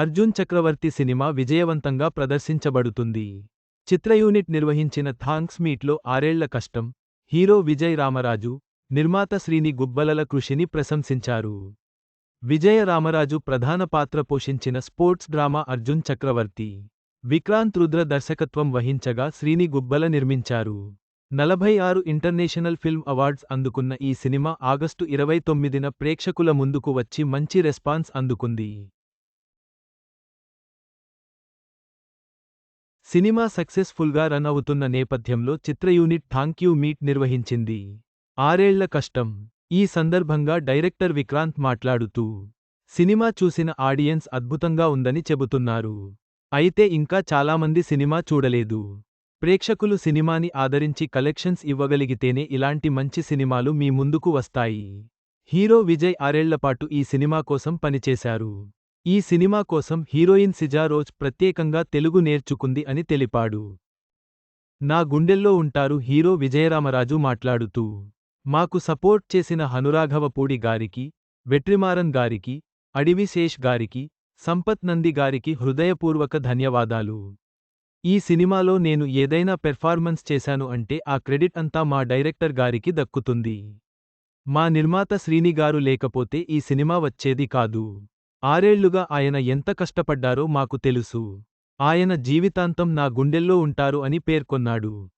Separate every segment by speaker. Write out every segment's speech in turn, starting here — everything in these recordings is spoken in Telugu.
Speaker 1: అర్జున్ చక్రవర్తి సినిమా విజయవంతంగా ప్రదర్శించబడుతుంది. చిత్ర యూనిట్ నిర్వహించిన థాంక్స్ మీట్లో ఆరేళ్ళ కష్టం హీరో విజయ్ రామరాజు నిర్మాత శ్రీని గుబ్బలల కృషిని ప్రశంసించారు. విజయ రామరాజు ప్రధాన పాత్ర పోషించిన స్పోర్ట్స్ డ్రామా అర్జున్ చక్రవర్తి విక్రాంత్ రుద్ర దర్శకత్వం వహించగా శ్రీని గుబ్బల నిర్మించారు. నలభై ఆరు ఇంటర్నేషనల్ ఫిల్మ్ అవార్డ్స్ అందుకున్న ఈ సినిమా ఆగస్టు ఇరవై తొమ్మిదిన ప్రేక్షకుల ముందుకు వచ్చి మంచి రెస్పాన్స్ అందుకుంది. సినిమా సక్సెస్ఫుల్గా రన్ అవుతున్న నేపథ్యంలో చిత్ర యూనిట్ థాంక్ యూ మీట్ నిర్వహించింది. ఆరేళ్ళ కష్టం. ఈ సందర్భంగా డైరెక్టర్ విక్రాంత్ మాట్లాడుతూ సినిమా చూసిన ఆడియన్స్ అద్భుతంగా ఉందని చెబుతున్నారు. అయితే ఇంకా చాలామంది సినిమా చూడలేదు. ప్రేక్షకులు సినిమాని ఆదరించి కలెక్షన్స్ ఇవ్వగలిగితేనే ఇలాంటి మంచి సినిమాలు మీ ముందుకు వస్తాయి. హీరో విజయ్ ఆరేళ్ళపాటు ఈ సినిమా కోసం పనిచేశారు. ఈ సినిమా కోసం హీరోయిన్ సిజా రోజ్ ప్రత్యేకంగా తెలుగు నేర్చుకుంది అని తెలిపాడు. నా గుండెల్లో ఉంటారు హీరో విజయరామరాజు మాట్లాడుతూ మాకు సపోర్ట్ చేసిన హనురాఘవపూడి గారికి వెట్రిమారన్ గారికి అడివిశేష్ గారికి సంపత్ నంది గారికి హృదయపూర్వక ధన్యవాదాలు. ఈ సినిమాలో నేను ఏదైనా పెర్ఫార్మెన్స్ చేశాను అంటే ఆ క్రెడిట్ అంతా మా డైరెక్టర్ గారికి దక్కుతుంది. మా నిర్మాత శ్రీనిగారు లేకపోతే ఈ సినిమా వచ్చేది కాదు. ఆరేళ్ళుగా ఆయన ఎంత కష్టపడ్డారో మాకు తెలుసు. ఆయన జీవితాంతం నా గుండెల్లో ఉంటారు అని పేర్కొన్నాడు.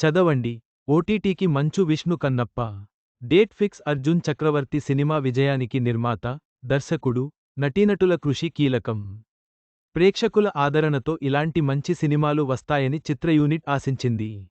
Speaker 1: చదవండి. ఓటీటీకి Manchu Vishnu Kannappa. Date fix Arjun Chakravarthy cinema విజయానికి నిర్మాత దర్శకుడు నటీనటుల కృషి కీలకం. ప్రేక్షకుల ఆదరణతో ఇలాంటి మంచి సినిమాలు వస్తాయని చిత్ర యూనిట్ ఆశించింది.